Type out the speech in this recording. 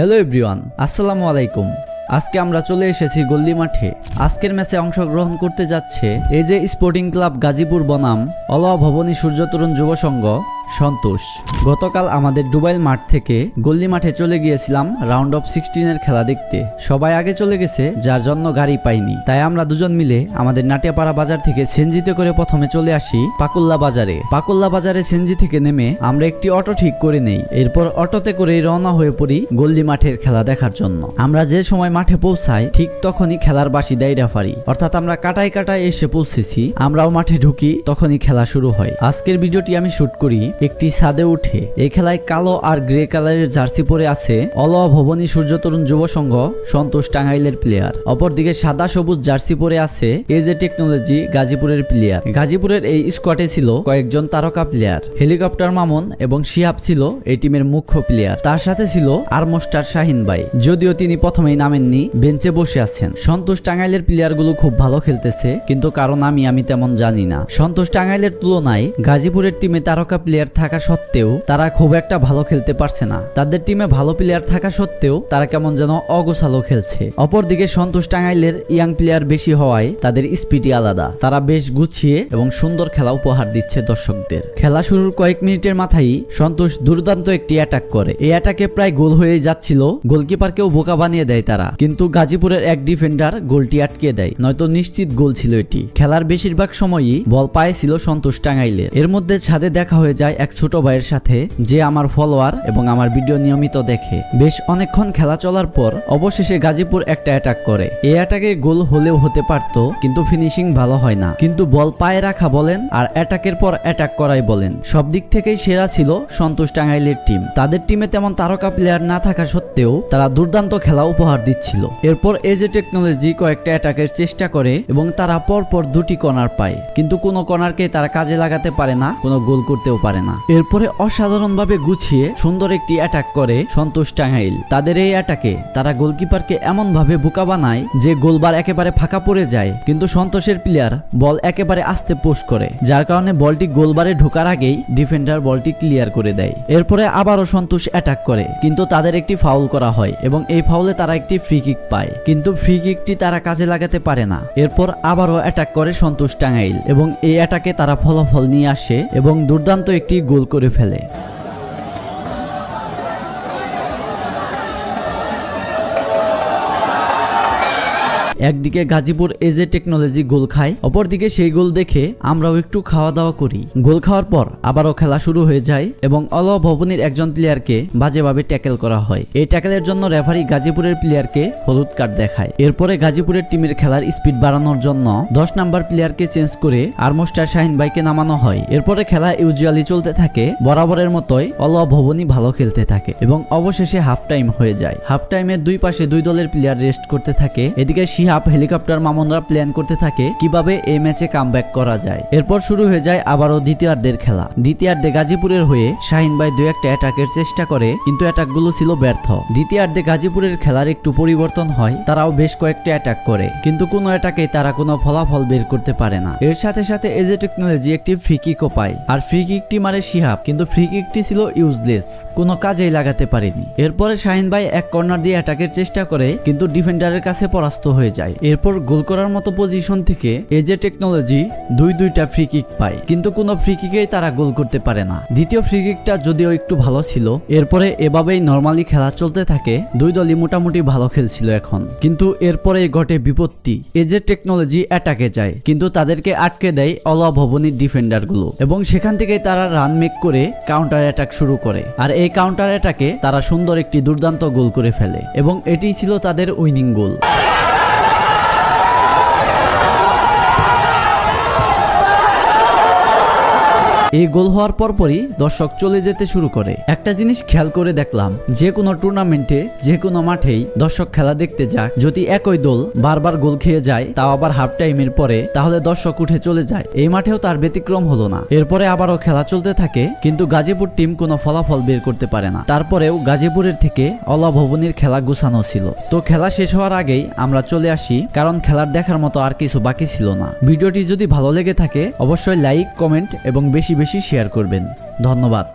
Hello everyone, আসসালামু আলাইকুম। আজকে আমরা চলে এসেছি গল্লি মাঠে। আজকের ম্যাচে অংশগ্রহণ করতে যাচ্ছে এই যে স্পোর্টিং ক্লাব গাজীপুর বনাম অলওয়া ভবনী সূর্যতরুণ যুব সংঘ। সন্তোষ। গতকাল আমাদের ডুবাইল মাঠ থেকে গল্লি মাঠে চলে গিয়েছিলাম রাউন্ড অফ সিক্সটিনের খেলা দেখতে। সবাই আগে চলে গেছে, যার জন্য গাড়ি পাইনি। তাই আমরা দুজন মিলে আমাদের নাটিয়াপাড়া বাজার থেকে সেনজিতে করে প্রথমে চলে আসি পাকুল্লা বাজারে। পাকুল্লা বাজারে সেনজি থেকে নেমে আমরা একটি অটো ঠিক করে নেই। এরপর অটোতে করে রওনা হয়ে পড়ি গল্লি মাঠের খেলা দেখার জন্য। আমরা যে সময় মাঠে পৌঁছাই, ঠিক তখনই খেলার বাসি দেয় রেফারি। অর্থাৎ আমরা কাটায় কাটায় এসে পৌঁছেছি, আমরাও মাঠে ঢুকি, তখনই খেলা শুরু হয়। আজকের ভিডিওটি আমি শুট করি একটি ছাদে উঠে এই খেলায় কালো আর গ্রে কালারের জার্সি পরে আছে অলওয়া ভবনী সূর্য তরুণ যুব সংঘ, সন্তোষ টাঙ্গাইলের প্লেয়ার অপরদিকে সাদা সবুজ জার্সি পরে আছে এজে টেকনোলজি গাজীপুরের প্লেয়ার গাজীপুরের এই স্কোয়াডে ছিল কয়েকজন তারকা প্লেয়ার হেলিকপ্টার মামুন এবং শিহাব ছিল এই টিমের মুখ্য প্লেয়ার তার সাথে ছিল আরমোস্টার শাহিন ভাই। যদিও তিনি প্রথমেই নামেননি বেঞ্চে বসে আছেন। সন্তোষ টাঙ্গাইলের প্লেয়ারগুলো খুব ভালো খেলতেছে, কিন্তু কারণ আমি আমি তেমন জানি না। সন্তোষ টাঙ্গাইলের তুলনায় গাজীপুরের টিমে তারকা প্লেয়ার থাকা সত্ত্বেও তারা খুব একটা ভালো খেলতে পারছে না। তাদের টিমে ভালো প্লেয়ার থাকা সত্ত্বেও তারা কেমন যেন অগোছালো খেলছে। অপরদিকে সন্তোষ টাঙ্গাইলের ইয়াং প্লেয়ার বেশি হওয়ায় তাদের স্পিডই আলাদা। তারা বেশ গুছিয়ে এবং সুন্দর খেলা উপহার দিচ্ছে দর্শকদের। খেলা শুরুর কয়েক মিনিটের মাথায় সন্তোষ দুর্দান্ত একটি অ্যাটাক করে। এই অ্যাটাকে প্রায় গোল হয়ে যাচ্ছিল, গোলকিপারকেও বোকা বানিয়ে দেয় তারা। কিন্তু গাজীপুরের এক ডিফেন্ডার গোলটি আটকে দেয়। নয়তো নিশ্চিত গোল ছিল এটি। খেলার বেশিরভাগ সময়ই বল পায়েছিল সন্তোষ টাঙ্গাইলের। এর মধ্যে ছাদে দেখা হয়ে যায় এক ছোট ভাইয়ের সাথে যে আমার ফলোয়ার এবং আমার ভিডিও নিয়মিত দেখে। বেশ অনেকক্ষণ খেলা চলার পর অবশেষে গাজীপুর একটা অ্যাটাক করে। এই অ্যাটাকে গোল হলেও হতে পারত, কিন্তু ফিনিশিং ভালো হয় না। কিন্তু বল পায়ে রাখা বলেন আর অ্যাটাকের পর অ্যাটাক করাই বলেন। সব দিক থেকেই সেরা ছিল সন্তোষ টাঙ্গাইলের টিম তাদের টিমে তেমন তারকা প্লেয়ার না থাকা সত্ত্বেও তারা দুর্দান্ত খেলা উপহার দিচ্ছিল। এরপর এজে টেকনোলজি কয়েকটা অ্যাটাকের চেষ্টা করে এবং তারা পরপর দুটি কর্নার পায়। কিন্তু কোনো কর্নারকে তারা কাজে লাগাতে পারে না, কোনো গোল করতেও পারে না। এরপরে অসাধারণভাবে গুছিয়ে সুন্দর একটি অ্যাটাক করে সন্তোষ টাঙ্গাইল। তাদের এই অ্যাটাকে তারা গোলকিপারকে এমন ভাবে বোকা বানায় যে গোলবার একেবারে ফাঁকা পড়ে যায়। কিন্তু সন্তোষের প্লেয়ার বল একেবারে আস্তে পোষ করে, যার কারণে বলটি গোলবারে ঢোকার আগেই ডিফেন্ডার বলটি ক্লিয়ার করে দেয়। এরপরে আবারও সন্তোষ অ্যাটাক করে, কিন্তু তাদের একটি ফাউল করা হয় এবং এই ফাউলে তারা একটি ফ্রি কিক পায়। কিন্তু ফ্রি কিকটি তারা কাজে লাগাতে পারে না। এরপর আবারও অ্যাটাক করে সন্তোষ টাঙ্গাইল এবং এই অ্যাটাকে তারা ফলাফল নিয়ে আসে এবং দুর্দান্ত একটি গোল করে ফেলে। একদিকে গাজীপুর এজে টেকনোলজি গোল খায়, অপরদিকে সেই গোল দেখে আমরাও একটু খাওয়া দাওয়া করি। গোল খাওয়ার পর আবারও খেলা শুরু হয়ে যায় এবং অল ভবনীর একজন প্লেয়ারকে বাজেভাবে ট্যাকেল করা হয়। এই ট্যাকেলের জন্য রেফারি গাজীপুরের প্লেয়ারকে হলুদ কার্ড দেখায়। এরপরে গাজীপুরের টিমের খেলার স্পিড বাড়ানোর জন্য দশ নাম্বার প্লেয়ারকে চেঞ্জ করে আরমোস্টার শাহিন ভাইকে নামানো হয়। এরপরে খেলা ইউজুয়ালি চলতে থাকে, বরাবরের মতোই অল ভবনী ভালো খেলতে থাকে এবং অবশেষে হাফ টাইম হয়ে যায়। হাফ টাইমের দুই পাশে দুই দলের প্লেয়ার রেস্ট করতে থাকে। এদিকে শিহাব হেলিকপ্টার মামুনরা প্ল্যান করতে থাকে কীভাবে এই ম্যাচে কামব্যাক করা যায়। এরপর শুরু হয়ে যায় আবারও দ্বিতীয়ার্ধের খেলা। দ্বিতীয়ার্ধে গাজীপুরের হয়ে শাহিন ভাই দু একটা অ্যাটাকের চেষ্টা করে, কিন্তু অ্যাটাকগুলো ছিল ব্যর্থ। দ্বিতীয়ার্ধে গাজীপুরের খেলার একটু পরিবর্তন হয়, তারাও বেশ কয়েকটা অ্যাটাক করে, কিন্তু কোনো অ্যাটাকে তারা কোনো ফলাফল বের করতে পারে না। এর সাথে সাথে এজে টেকনোলজি একটি ফ্রি কিকও পায়। আর ফ্রি কিকটি মারে শিহাব, কিন্তু ফ্রি কিকটি ছিল ইউজলেস কোনো কাজেই লাগাতে পারেনি। এরপরে শাহিন ভাই এক কর্নার দিয়ে অ্যাটাকের চেষ্টা করে, কিন্তু ডিফেন্ডারের কাছে পরাস্ত হয়ে যায়। এরপর গোল করার মতো পজিশন থেকে এজে টেকনোলজি দুই দুইটা ফ্রি কিক পায়। কিন্তু কোনো ফ্রি কিকেই তারা গোল করতে পারে না। দ্বিতীয় ফ্রি কিকটা যদিও একটু ভালো ছিল, এরপরে এভাবেই নর্মালি খেলা চলতে থাকে। দুই দলই মোটামুটি ভালো খেলছিল এখন। কিন্তু এরপরে ঘটে বিপত্তি। এজে টেকনোলজি অ্যাটাকে যায়, কিন্তু তাদেরকে আটকে দেয় অলয়া ভবনীর ডিফেন্ডারগুলো। এবং সেখান থেকে তারা রান মেক করে কাউন্টার অ্যাটাক শুরু করে। আর এই কাউন্টার অ্যাটাকে তারা সুন্দর একটি দুর্দান্ত গোল করে ফেলে। এবং এটি ছিল তাদের উইনিং গোল এই গোল হওয়ার পরপরই দর্শক চলে যেতে শুরু করে। একটা জিনিস খেয়াল করে দেখলাম, যে কোনো টুর্নামেন্টে যে কোনো মাঠেই দর্শক খেলা দেখতে যাক যদি একই দল বারবার গোল খেয়ে যায়, তাও আবার হাফ টাইমের পরে, তাহলে দর্শক উঠে চলে যায়। এই মাঠেও তার ব্যতিক্রম হলো না। এরপরে আবারও খেলা চলতে থাকে, কিন্তু গাজীপুর টিম কোনো ফলাফল বের করতে পারে না। তারপরেও গাজীপুরের থেকে অলা ভবনীর খেলা গুছানো ছিল। তো খেলা শেষ হওয়ার আগেই আমরা চলে আসি, কারণ খেলার দেখার মতো আর কিছু বাকি ছিল না। ভিডিওটি যদি ভালো লেগে থাকে, অবশ্যই লাইক কমেন্ট এবং বেশি বেশি শেয়ার করবেন। ধন্যবাদ।